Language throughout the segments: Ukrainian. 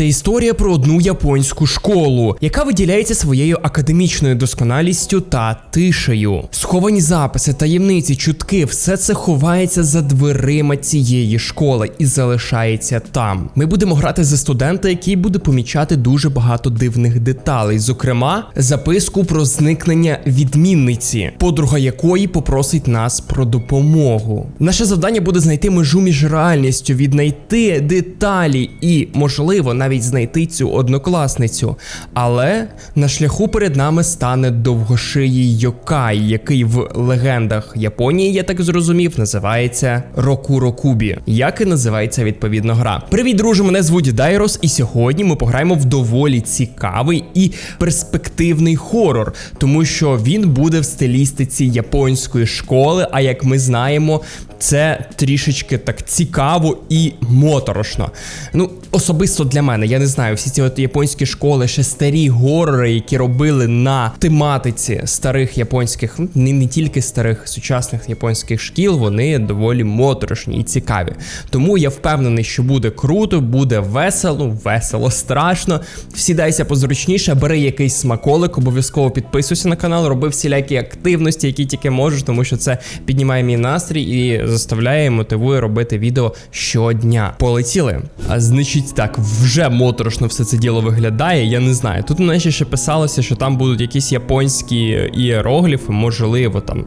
Це історія про одну японську школу, яка виділяється своєю академічною досконалістю та тишею. Сховані записи, таємниці, чутки, все це ховається за дверима цієї школи і залишається там. Ми будемо грати за студента, який буде помічати дуже багато дивних деталей, зокрема, записку про зникнення відмінниці, подруга якої попросить нас про допомогу. Наше завдання буде знайти межу між реальністю, віднайти деталі і, можливо, навіть знайти цю однокласницю. Але на шляху перед нами стане довгошиїй Йокай, який в легендах Японії, я так зрозумів, називається Рокурокубі, як і називається відповідно гра. Привіт, друже! Мене звуть Дайрос, і сьогодні ми пограємо в доволі цікавий і перспективний хорор, тому що він буде в стилістиці японської школи. А як ми знаємо, це трішечки так цікаво і моторошно. Ну, особисто для мене, я не знаю, всі ці от японські школи, ще старі горори, які робили на тематиці старих японських, ну не, не тільки старих сучасних японських шкіл, вони доволі моторошні і цікаві. Тому я впевнений, що буде круто, буде весело, весело, страшно. Всідайся позручніше, бери якийсь смаколик, обов'язково підписуйся на канал, роби всілякі активності, які тільки можеш, тому що це піднімає мій настрій і заставляє і мотивує робити відео щодня. Полетіли. А значить так, вже моторошно все це діло виглядає. Я не знаю. Тут наче ще писалося, що там будуть якісь японські іерогліфи, можливо там.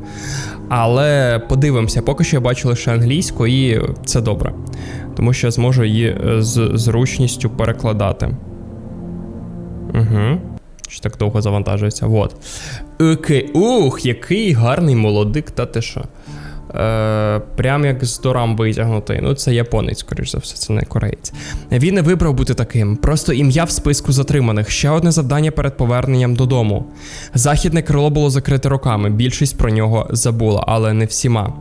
Але подивимося, поки що я бачу лише англійську, і це добре. Тому що я зможу її е, з зручністю перекладати. Угу. Що так довго завантажується. Вот. Окей. Ух, який гарний молодик, та ти що. Е, прям як з дорам витягнутий. Ну, це японець, скоріш за все, це не кореєць. Він не вибрав бути таким. Просто ім'я в списку затриманих. Ще одне завдання перед поверненням додому. Західне крило було закрите роками. Більшість про нього забула, але не всіма.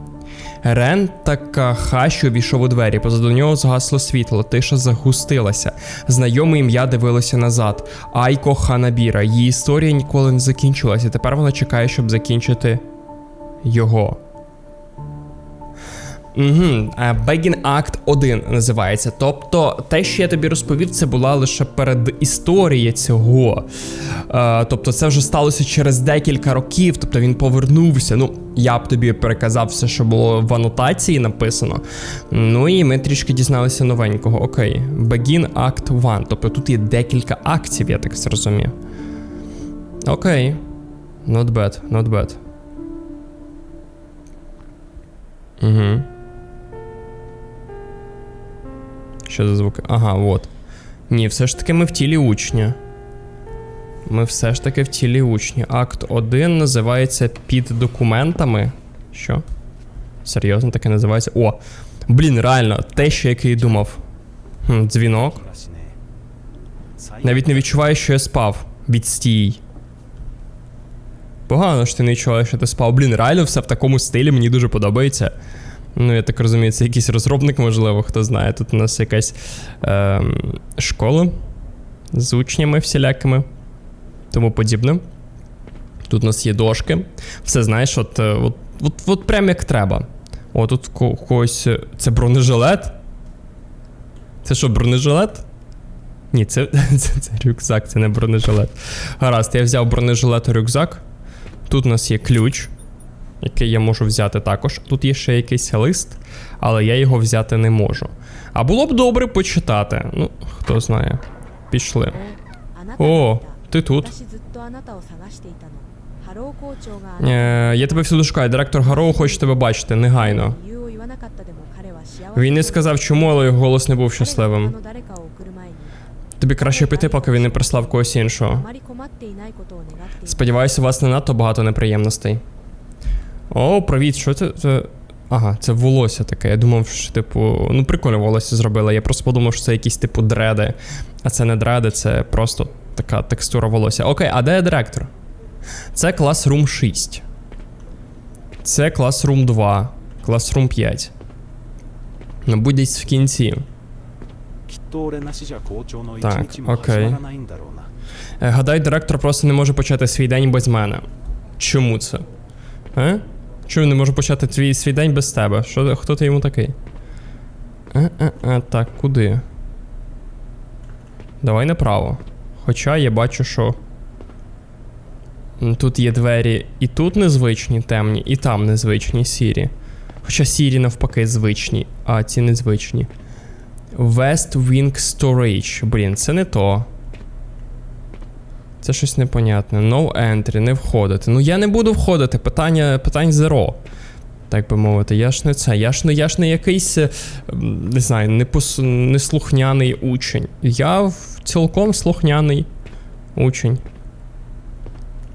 Рен Такахаші увійшов у двері, позаду нього згасло світло, тиша загустилася. Знайоме ім'я дивилося назад. Айко Ханабіра. Її історія ніколи не закінчилася. Тепер вона чекає, щоб закінчити його. Угу. Begin Act 1 називається. Тобто, те, що я тобі розповів, це була лише передісторія цього. Е, тобто, це вже сталося через декілька років. Тобто він повернувся. Ну, я б тобі переказав все, що було в анотації написано. Ну і ми трішки дізналися новенького. Окей. Begin Act 1. Тобто тут є декілька актів, я так зрозумів. Окей. Not bad, not bad. Угу. Що за звуки? Ага, от. Ні, все ж таки ми в тілі учня. Ми все ж таки в тілі учня. Акт 1 називається під документами. Що? Серйозно таке називається? О! Блін, реально, те, що який думав. Хм, Дзвінок. Навіть не відчуваю, що я спав. Відстій. Погано, що ти не відчуваєш, що ти спав. Блін, реально все в такому стилі мені дуже подобається. Ну, я так розумію, це якийсь розробник, можливо, хто знає. Тут у нас якась е, школа з учнями всілякими, тому подібне. Тут у нас є дошки. Все, знаєш, от е, от, от, от прям як треба. О, тут когось. е, Це бронежилет? Це що, бронежилет? Ні, це, це, це рюкзак, це не бронежилет. Гаразд, я взяв бронежилет і рюкзак. Тут у нас є ключ який я можу взяти також. Тут є ще якийсь лист, але я його взяти не можу. А було б добре почитати. Ну, хто знає. Пішли. О, ти тут. Е, я тебе всюди шукаю. Директор Гароу хоче тебе бачити негайно. Він не сказав, чому, але його голос не був щасливим. Тобі краще піти, поки він не прислав когось іншого. Сподіваюся, у вас не надто багато неприємностей. О, привіт, що це? це? Ага, це волосся таке. Я думав, що типу, ну прикольно волосся зробила. Я просто подумав, що це якісь типу дреди. А це не дреди, це просто така текстура волосся. Окей, а де директор? Це класрум 6. Це класрум 2, Класрум 5. Ну, будь в кінці. Так, окей. Е, гадаю, директор просто не може почати свій день без мене. Чому це? Е? Чому не може почати твій свій день без тебе? Що, хто ти йому такий? Е, е, е, так, куди? Давай направо. Хоча я бачу, що. Тут є двері і тут незвичні, темні, і там незвичні сірі. Хоча сірі навпаки звичні, а ці незвичні. West Wing Storage. Блін, це не то. Це щось непонятне. No entry, не входити. Ну я не буду входити. Питання, питань zero. Так би мовити, я ж не це. Я ж не, я ж не якийсь, е, не знаю, непос, неслухняний учень. Я цілком слухняний учень.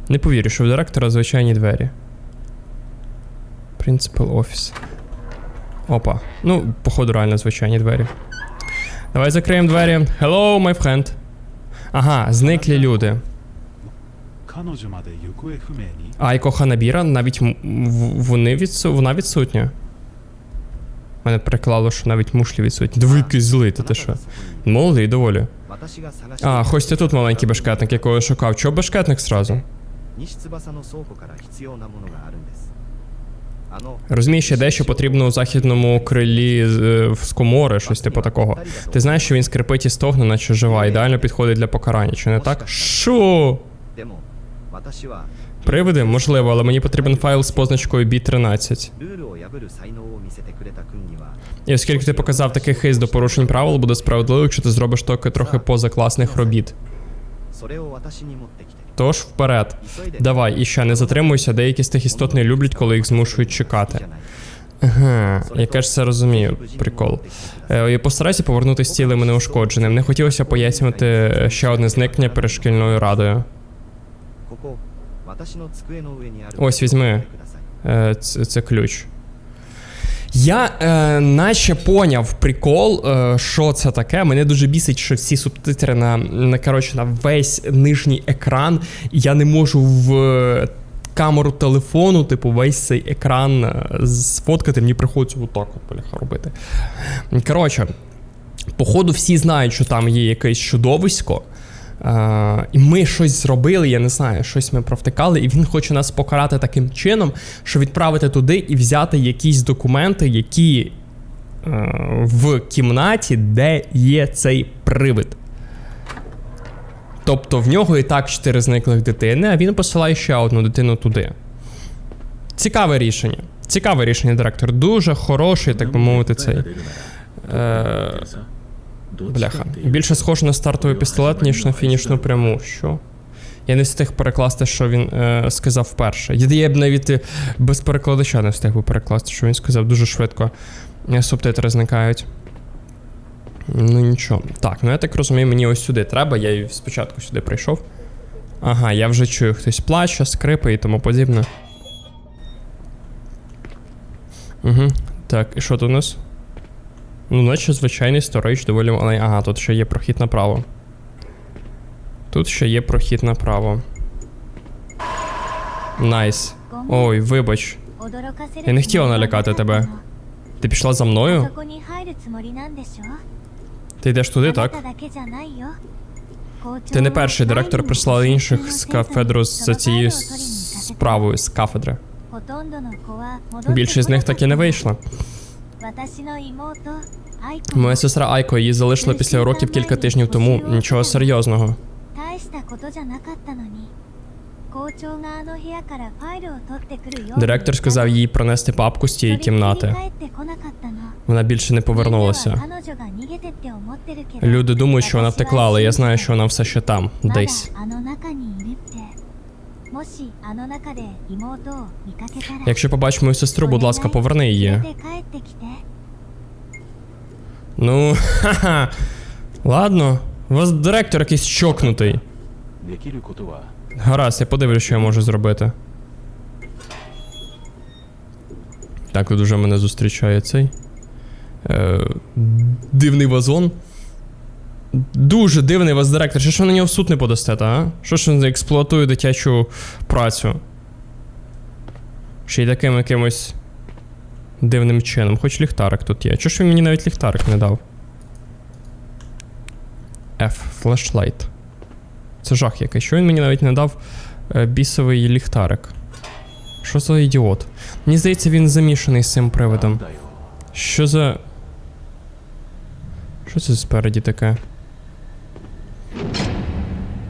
Не повірю, що в директора звичайні двері. Principal Office. Опа. Ну, походу, реально звичайні двері. Давай закриємо двері. Hello, my friend. Ага, зниклі люди. Айко Ханабіра навіть вони відсу... вона відсутня. Мене приклало, що навіть мушлі відсутні. Диви, який злий, ти що? Молодий доволі. А, хоч ти тут маленький бешкетник, якого я шукав. Чого бешкетник зразу? Розумієш, дещо потрібно у західному крилі е, в комори, щось типу такого. Ти знаєш, що він скрипить і стогне, наче жива. Ідеально підходить для покарання, чи не так? Що? Привиди, можливо, але мені потрібен файл з позначкою B13. І оскільки ти показав такий хист до порушень правил, буде справедливо, якщо ти зробиш токи трохи поза класних робіт. Тож вперед, давай і ще не затримуйся, деякі з тих істот не люблять, коли їх змушують чекати. Ага, яке ж це розумію, прикол. Е, Постарайся повернутися цілим неушкодженим. Не хотілося пояснювати е, ще одне зникнення перед шкільною радою. Ось візьми. Це, це ключ. Я е, наче поняв прикол, е, що це таке. Мене дуже бісить, що всі субтитри на на, коротше, на весь нижній екран. Я не можу в е, камеру телефону, типу, весь цей екран е, сфоткати. Мені приходиться отак от поляха робити. Коротше, походу, всі знають, що там є якесь чудовисько. Е, і ми щось зробили, я не знаю, щось ми провтикали, і він хоче нас покарати таким чином, що відправити туди і взяти якісь документи, які е, в кімнаті, де є цей привид. Тобто в нього і так чотири зниклих дитини, а він посилає ще одну дитину туди. Цікаве рішення. Цікаве рішення, директор. Дуже хороший, так би мовити, цей. Е, Бляха. Більше схоже на стартовий пістолет, ніж на фінішну пряму. Що? Я не встиг перекласти, що він е, сказав вперше. Я, я б навіть е, без перекладача не встиг би перекласти, що він сказав дуже швидко. Е, Субтитри зникають. Ну нічого. Так, ну я так розумію, мені ось сюди треба. Я спочатку сюди прийшов. Ага, я вже чую, хтось плаче, скрипи і тому подібне. Угу. Так, і що тут у нас? Ну, наче звичайний сторич доволі маленький. Ага, тут ще є прохід направо. Тут ще є прохід направо. Найс. Ой, вибач. Я не хотіла налякати тебе. Ти пішла за мною? Ти йдеш туди, так? Ти не перший директор прислав інших з кафедру за цією справою з кафедри. Більшість з них так і не вийшла. Моя сестра Айко її залишила після уроків кілька тижнів тому. Нічого серйозного. Директор сказав їй пронести папку з тієї кімнати. Вона більше не повернулася. Люди думають, що вона втекла, але я знаю, що вона все ще там, десь. Якщо побачиш мою сестру, будь ласка, поверни її. Ну, ха-ха. Ладно. У вас директор якийсь чокнутий. Гаразд, я подивлюсь, що я можу зробити. Так, тут уже мене зустрічає цей. Е, Дивний вазон. Дуже дивний вас директор. Що ж ви на нього в суд не подасте, а? Що ж він експлуатує дитячу працю? Ще й таким якимось дивним чином. Хоч ліхтарик тут є. Чого ж він мені навіть ліхтарик не дав? F. Flashlight. Це жах який. Що він мені навіть не дав е, бісовий ліхтарик? Що за ідіот? Мені здається, він замішаний з цим よ Що за. Що це спереді таке?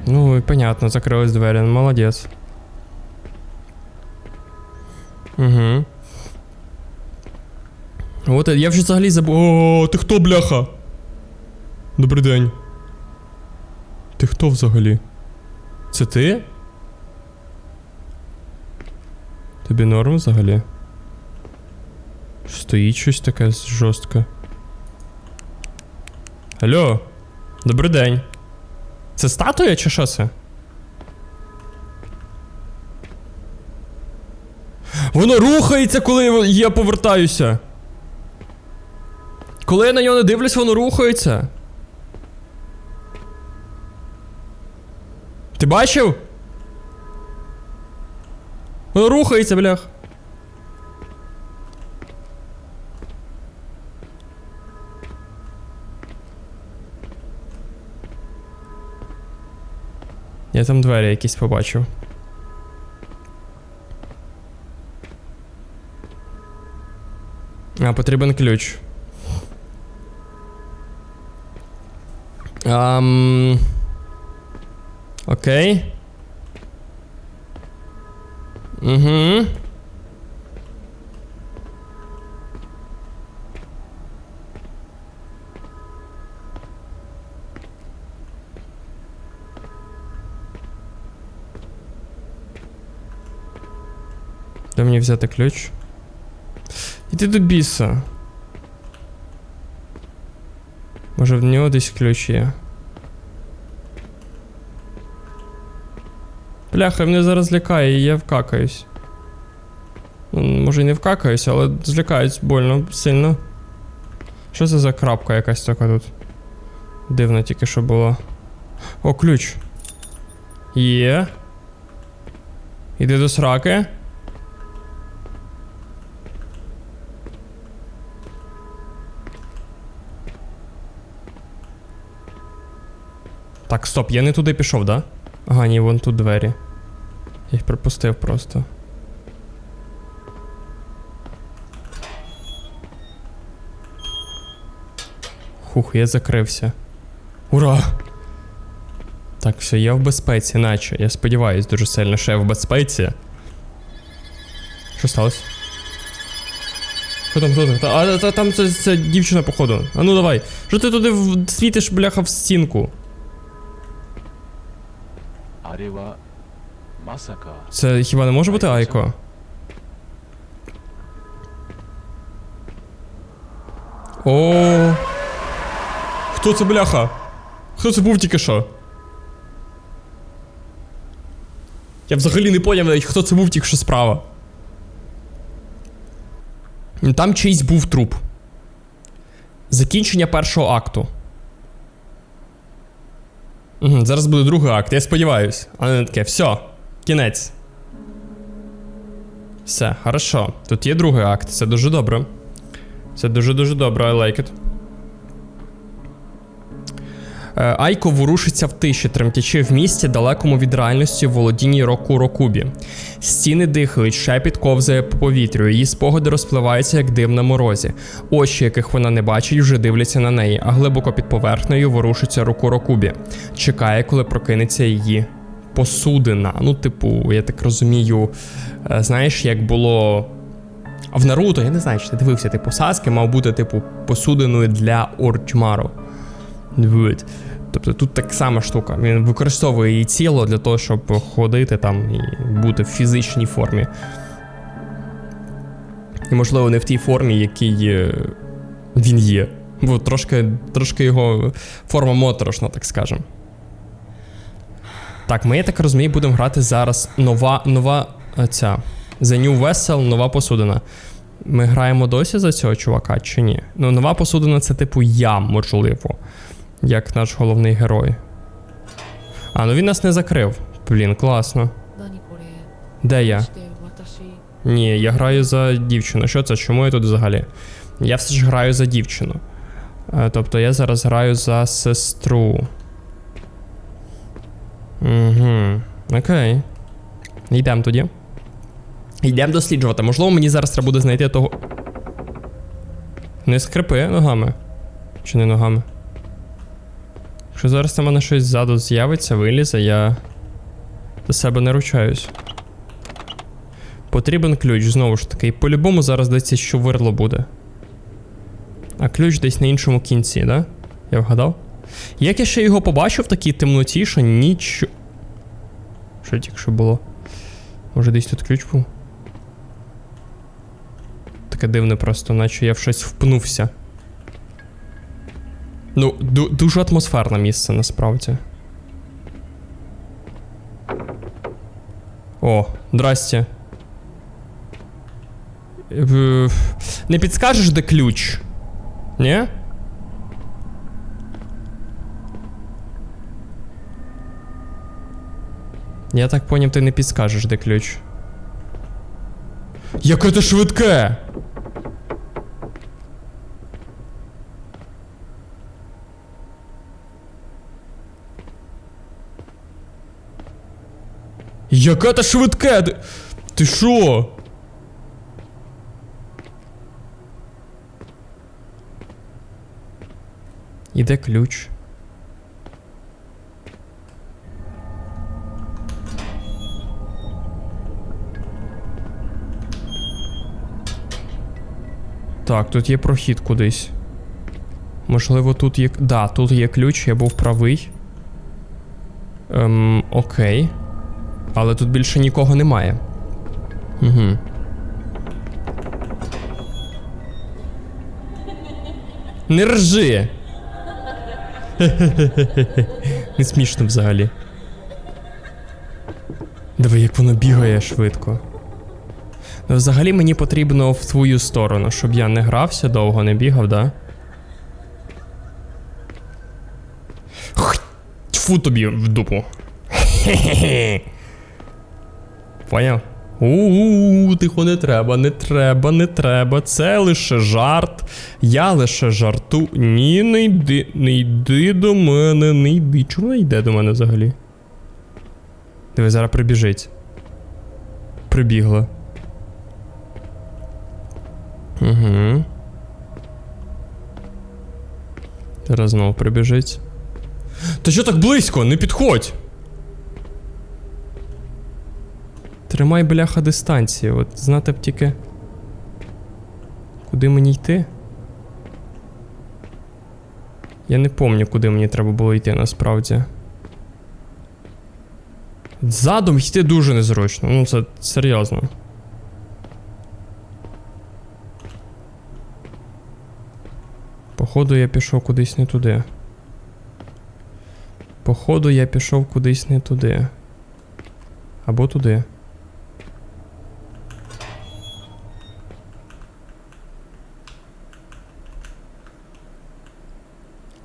Ну, і понятно, закрились двері, ну, молодець. Угу. От я вже взагалі забув. О, ти хто, бляха? Добрий день. Ти хто взагалі? Це ти? Тобі норм взагалі? Стоїть щось таке жорстке. Алло, добрий день. Це статуя чи що це? Воно рухається, коли я повертаюся. Коли я на нього не дивлюсь, воно рухається. Ти бачив? Воно рухається, блях. Я там двері якісь побачив. А, потрібен ключ. Ам... Окей. Угу. Де мені взяти ключ? Іди до біса. Може в нього десь ключ є. Бляха, мене зараз лякає, і я вкакаюсь. Ну, може і не вкакаюсь, але злякаюсь больно сильно. Що це за крапка якась така тут? Дивно тільки що було. О, ключ. Є. Іди до сраки. Так, стоп, я не туди пішов, да? Ага, ні, вон тут двері. Я їх пропустив просто. Хух, я закрився. Ура! Так, все, я в безпеці, наче. Я сподіваюсь дуже сильно, що я в безпеці. Що сталося? Що там, хто там? А, та, там це, це дівчина, походу. А ну давай. Що ти туди світиш, бляха, в стінку? Це хіба не може бути Айко? О. Хто це бляха? Хто це був тільки що? Я взагалі не поняв навіть, хто це був тільки що справа. Там чийсь був труп. Закінчення першого акту. Угу, зараз буде другий акт, я сподіваюсь. А не таке, все, кінець. Все, хорошо. Тут є другий акт, це дуже добре. Це дуже-дуже добре, I like it. Е, Айко ворушиться в тиші, тремтячи в місті, далекому від реальності володінні року Рокубі. Стіни дихають, шепіт ковзає по повітрю, її спогади розпливаються, як дим на морозі. Очі, яких вона не бачить, вже дивляться на неї, а глибоко під поверхнею ворушиться руку Рокубі. Чекає, коли прокинеться її посудина. Ну, типу, я так розумію, е, знаєш, як було. В Наруто, я не знаю, чи ти дивився, типу, Саски мав бути, типу, посудиною для Орчмару. Вот. Тобто тут так сама штука. Він використовує її тіло для того, щоб ходити там і бути в фізичній формі. І, можливо, не в тій формі, якій е, він є. Бо трошки, трошки його форма моторошна, так скажемо. Так, ми, я так розумію, будемо грати зараз нова, нова е, ця. The New Vessel, нова посудина. Ми граємо досі за цього чувака чи ні? Ну, нова посудина це типу я, можливо як наш головний герой. А, ну він нас не закрив. Блін, класно. Де я? Ні, я граю за дівчину. Що це? Чому я тут взагалі? Я все ж граю за дівчину. Е, тобто я зараз граю за сестру. Угу. Окей. Йдемо тоді. Йдемо досліджувати. Можливо, мені зараз треба буде знайти того. Не скрипи ногами. Чи не ногами? Якщо зараз на мене щось ззаду з'явиться, вилізе, я за себе не ручаюсь. Потрібен ключ, знову ж таки. І по-любому зараз здається, що вирло буде. А ключ десь на іншому кінці, да? Я вгадав? Як я ще його побачив в такій темноті, що нічого. Що тільки що було? Може десь тут ключ був? Таке дивне просто, наче я в щось впнувся. Ну, ду- дуже атмосферне місце насправді. О, здрасте. Не підскажеш, де ключ? Ні? Я так поняв, ти не підскажеш, де ключ. Яке ти швидке! Яке ти швидке! Ти- Ти що? Іде ключ. Так, тут є прохід кудись. Можливо, тут є. Да, тут є ключ, я був правий. Ем, окей. Але тут більше нікого немає. Угу. Не ржи! Не смішно взагалі. Диви, як воно бігає швидко. Ну, взагалі мені потрібно в твою сторону, щоб я не грався, довго не бігав, да? Тьфу тобі в дупу. Хе-хе-хе. Поняв? У-у-у, тихо, не треба, не треба, не треба. Це лише жарт. Я лише жарту. Ні, не йди, не йди до мене, не йди. Чому вона йде до мене взагалі? Диви, зараз прибіжить. Прибігла. Угу. Зараз знову прибіжить. Та що так близько? Не підходь! Тримай бляха дистанції, от знати б тільки. Куди мені йти? Я не пам'ятаю, куди мені треба було йти насправді. Задом йти дуже незручно, ну це серйозно. Походу, я пішов кудись не туди. Походу, я пішов кудись не туди. Або туди.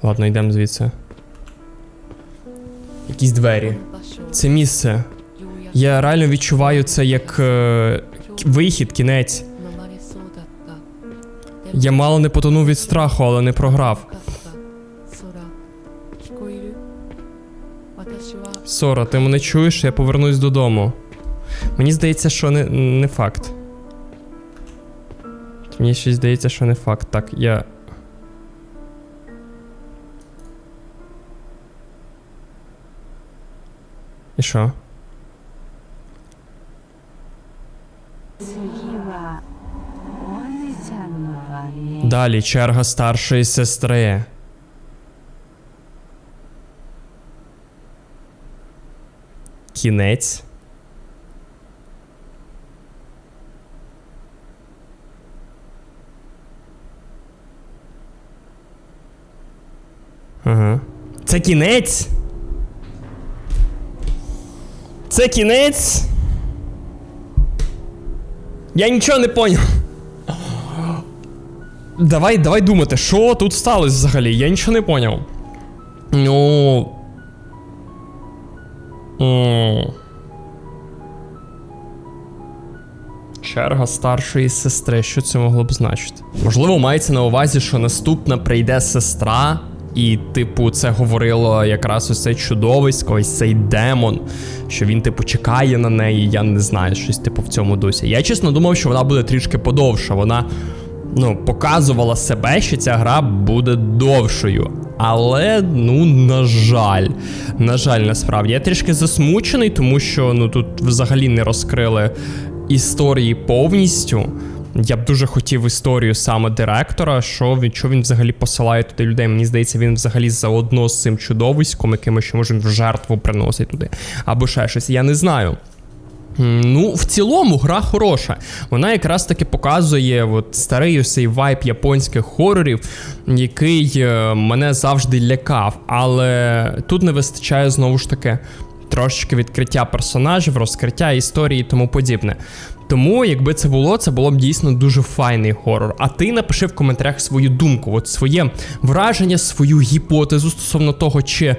Ладно, йдемо звідси. Якісь двері. Це місце. Я реально відчуваю це як е, вихід, кінець. Я мало не потонув від страху, але не програв. Сора, ти мене чуєш, я повернусь додому. Мені здається, що не, не факт. Мені щось здається, що не факт. Так, я. І що? Далі черга старшої сестри. Кінець. Ага. Це кінець. Це кінець? Я нічого не поняв. Давай, давай думати, що тут сталося взагалі? Я нічого не поняв. Ну. Черга старшої сестри. Що це могло б значити? Можливо, мається на увазі, що наступна прийде сестра, і, типу, це говорило якраз ось це чудовисько, ось цей демон, що він, типу, чекає на неї. Я не знаю, щось типу в цьому дусі. Я чесно думав, що вона буде трішки подовша. Вона ну, показувала себе, що ця гра буде довшою. але ну, на жаль, на жаль, насправді. Я трішки засмучений, тому що ну тут взагалі не розкрили історії повністю. Я б дуже хотів історію саме директора, що він, що він взагалі посилає туди людей. Мені здається, він взагалі заодно з цим чудовиськом, якимось, що може в жертву приносить туди. Або ще щось. Я не знаю. Ну, в цілому, гра хороша. Вона якраз таки показує от старий ось цей вайб японських хорорів, який е, мене завжди лякав. Але тут не вистачає знову ж таки трошечки відкриття персонажів, розкриття історії і тому подібне. Тому, якби це було, це було б дійсно дуже файний хорор. А ти напиши в коментарях свою думку, от своє враження, свою гіпотезу стосовно того, чи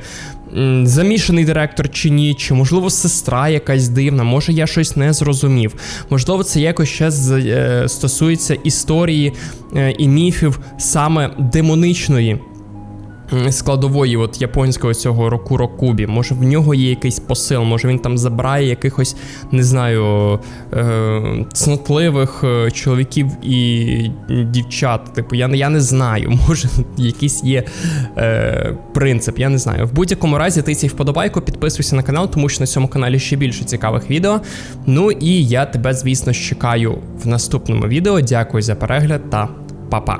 м, замішаний директор чи ні, чи можливо сестра якась дивна, може я щось не зрозумів. Можливо, це якось ще з- е, стосується історії е, і міфів саме демоничної складової от японського цього Рокуро Кубі. Може в нього є якийсь посил, може він там забирає якихось, не знаю, е, цнотливих е, чоловіків і дівчат. Типу, я, я не знаю, може якийсь є е, принцип, я не знаю. В будь-якому разі ти цей вподобайку, підписуйся на канал, тому що на цьому каналі ще більше цікавих відео. Ну і я тебе, звісно, чекаю в наступному відео. Дякую за перегляд та па-па.